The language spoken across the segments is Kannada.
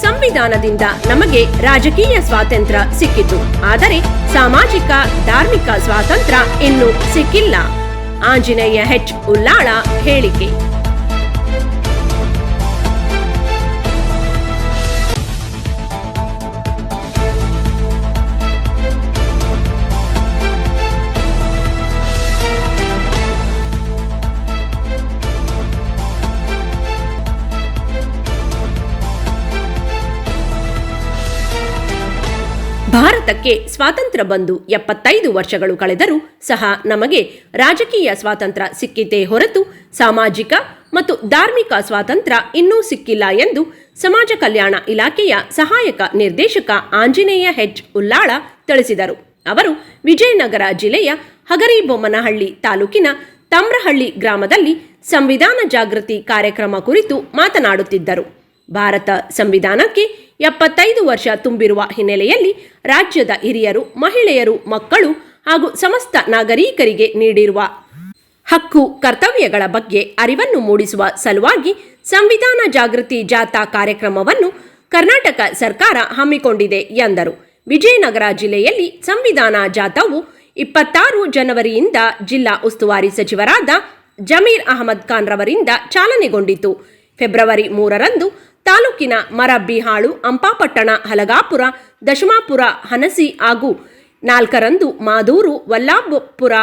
ಸಂವಿಧಾನದಿಂದ ನಮಗೆ ರಾಜಕೀಯ ಸ್ವಾತಂತ್ರ್ಯ ಸಿಕ್ಕಿತು. ಆದರೆ ಸಾಮಾಜಿಕ, ಧಾರ್ಮಿಕ ಸ್ವಾತಂತ್ರ್ಯ ಇನ್ನೂ ಸಿಕ್ಕಿಲ್ಲ. ಆಂಜನೇಯ ಹೆಚ್ ಉಲ್ಲಾಳ ಹೇಳಿಕೆ. ಭಾರತಕ್ಕೆ ಸ್ವಾತಂತ್ರ್ಯ ಬಂದು ಎಪ್ಪತ್ತೈದು ವರ್ಷಗಳು ಕಳೆದರೂ ಸಹ ನಮಗೆ ರಾಜಕೀಯ ಸ್ವಾತಂತ್ರ್ಯ ಸಿಕ್ಕಿತೇ ಹೊರತು ಸಾಮಾಜಿಕ ಮತ್ತು ಧಾರ್ಮಿಕ ಸ್ವಾತಂತ್ರ್ಯ ಇನ್ನೂ ಸಿಕ್ಕಿಲ್ಲ ಎಂದು ಸಮಾಜ ಕಲ್ಯಾಣ ಇಲಾಖೆಯ ಸಹಾಯಕ ನಿರ್ದೇಶಕ ಆಂಜನೇಯ ಹೆಚ್ ಉಲ್ಲಾಳ ತಿಳಿಸಿದರು. ಅವರು ವಿಜಯನಗರ ಜಿಲ್ಲೆಯ ಹಗರಿಬೊಮ್ಮನಹಳ್ಳಿ ತಾಲೂಕಿನ ತಾಮ್ರಹಳ್ಳಿ ಗ್ರಾಮದಲ್ಲಿ ಸಂವಿಧಾನ ಜಾಗೃತಿ ಕಾರ್ಯಕ್ರಮ ಕುರಿತು ಮಾತನಾಡುತ್ತಿದ್ದರು. ಭಾರತ ಸಂವಿಧಾನಕ್ಕೆ ಎಪ್ಪತ್ತೈದು ವರ್ಷ ತುಂಬಿರುವ ಹಿನ್ನೆಲೆಯಲ್ಲಿ ರಾಜ್ಯದ ಹಿರಿಯರು, ಮಹಿಳೆಯರು, ಮಕ್ಕಳು ಹಾಗೂ ಸಮಸ್ತ ನಾಗರಿಕರಿಗೆ ನೀಡಿರುವ ಹಕ್ಕು ಕರ್ತವ್ಯಗಳ ಬಗ್ಗೆ ಅರಿವನ್ನು ಮೂಡಿಸುವ ಸಲುವಾಗಿ ಸಂವಿಧಾನ ಜಾಗೃತಿ ಜಾಥಾ ಕಾರ್ಯಕ್ರಮವನ್ನು ಕರ್ನಾಟಕ ಸರ್ಕಾರ ಹಮ್ಮಿಕೊಂಡಿದೆ ಎಂದರು. ವಿಜಯನಗರ ಜಿಲ್ಲೆಯಲ್ಲಿ ಸಂವಿಧಾನ ಜಾಥಾವು ಇಪ್ಪತ್ತಾರು ಜನವರಿಯಿಂದ ಜಿಲ್ಲಾ ಉಸ್ತುವಾರಿ ಸಚಿವರಾದ ಜಮೀರ್ ಅಹಮದ್ ಖಾನ್ ರವರಿಂದ ಚಾಲನೆಗೊಂಡಿತು. ಫೆಬ್ರವರಿ ಮೂರರಂದು ತಾಲೂಕಿನ ಮರಬ್ಬಿಹಾಳು, ಅಂಪಾಪಟ್ಟಣ, ಹಲಗಾಪುರ, ದಶಮಾಪುರ, ಹನಸಿ ಹಾಗೂ ನಾಲ್ಕರಂದು ಮಾದೂರು, ವಲ್ಲಾಪುರ,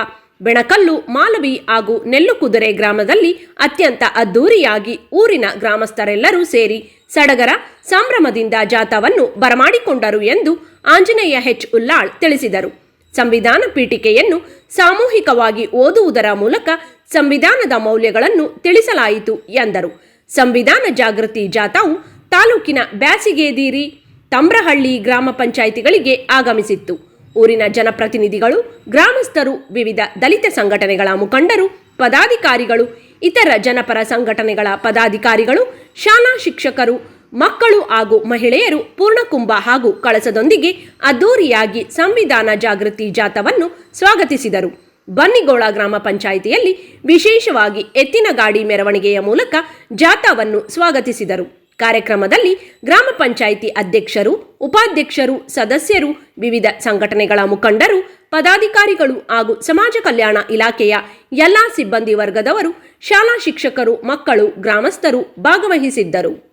ಬೆಣಕಲ್ಲು, ಮಾಲವಿ ಹಾಗೂ ನೆಲ್ಲುಕುದುರೆ ಗ್ರಾಮದಲ್ಲಿ ಅತ್ಯಂತ ಅದ್ದೂರಿಯಾಗಿ ಊರಿನ ಗ್ರಾಮಸ್ಥರೆಲ್ಲರೂ ಸೇರಿ ಸಡಗರ ಸಂಭ್ರಮದಿಂದ ಜಾಥಾವನ್ನು ಬರಮಾಡಿಕೊಂಡರು ಎಂದು ಆಂಜನೇಯ ಹೆಚ್ ಉಲ್ಲಾಳ್ ತಿಳಿಸಿದರು. ಸಂವಿಧಾನ ಪೀಠಿಕೆಯನ್ನು ಸಾಮೂಹಿಕವಾಗಿ ಓದುವುದರ ಮೂಲಕ ಸಂವಿಧಾನದ ಮೌಲ್ಯಗಳನ್ನು ತಿಳಿಸಲಾಯಿತು ಎಂದರು. ಸಂವಿಧಾನ ಜಾಗೃತಿ ಜಾಥಾವು ತಾಲೂಕಿನ ಬ್ಯಾಸಿಗೇದೀರಿ ತಮ್ರಹಳ್ಳಿ ಗ್ರಾಮ ಪಂಚಾಯಿತಿಗಳಿಗೆ ಆಗಮಿಸಿತ್ತು. ಊರಿನ ಜನಪ್ರತಿನಿಧಿಗಳು, ಗ್ರಾಮಸ್ಥರು, ವಿವಿಧ ದಲಿತ ಸಂಘಟನೆಗಳ ಮುಖಂಡರು, ಪದಾಧಿಕಾರಿಗಳು, ಇತರ ಜನಪರ ಸಂಘಟನೆಗಳ ಪದಾಧಿಕಾರಿಗಳು, ಶಾಲಾ ಶಿಕ್ಷಕರು, ಮಕ್ಕಳು ಹಾಗೂ ಮಹಿಳೆಯರು ಪೂರ್ಣಕುಂಭ ಹಾಗೂ ಕಳಸದೊಂದಿಗೆ ಅದ್ದೂರಿಯಾಗಿ ಸಂವಿಧಾನ ಜಾಗೃತಿ ಜಾಥಾವನ್ನು ಸ್ವಾಗತಿಸಿದರು. ಬನ್ನಿಗೋಳ ಗ್ರಾಮ ಪಂಚಾಯಿತಿಯಲ್ಲಿ ವಿಶೇಷವಾಗಿ ಎತ್ತಿನ ಗಾಡಿ ಮೆರವಣಿಗೆಯ ಮೂಲಕ ಜಾಥಾವನ್ನು ಸ್ವಾಗತಿಸಿದರು. ಕಾರ್ಯಕ್ರಮದಲ್ಲಿ ಗ್ರಾಮ ಪಂಚಾಯಿತಿ ಅಧ್ಯಕ್ಷರು, ಉಪಾಧ್ಯಕ್ಷರು, ಸದಸ್ಯರು, ವಿವಿಧ ಸಂಘಟನೆಗಳ ಮುಖಂಡರು, ಪದಾಧಿಕಾರಿಗಳು ಹಾಗೂ ಸಮಾಜ ಕಲ್ಯಾಣ ಇಲಾಖೆಯ ಎಲ್ಲಾ ಸಿಬ್ಬಂದಿ ವರ್ಗದವರು, ಶಾಲಾ ಶಿಕ್ಷಕರು, ಮಕ್ಕಳು, ಗ್ರಾಮಸ್ಥರು ಭಾಗವಹಿಸಿದ್ದರು.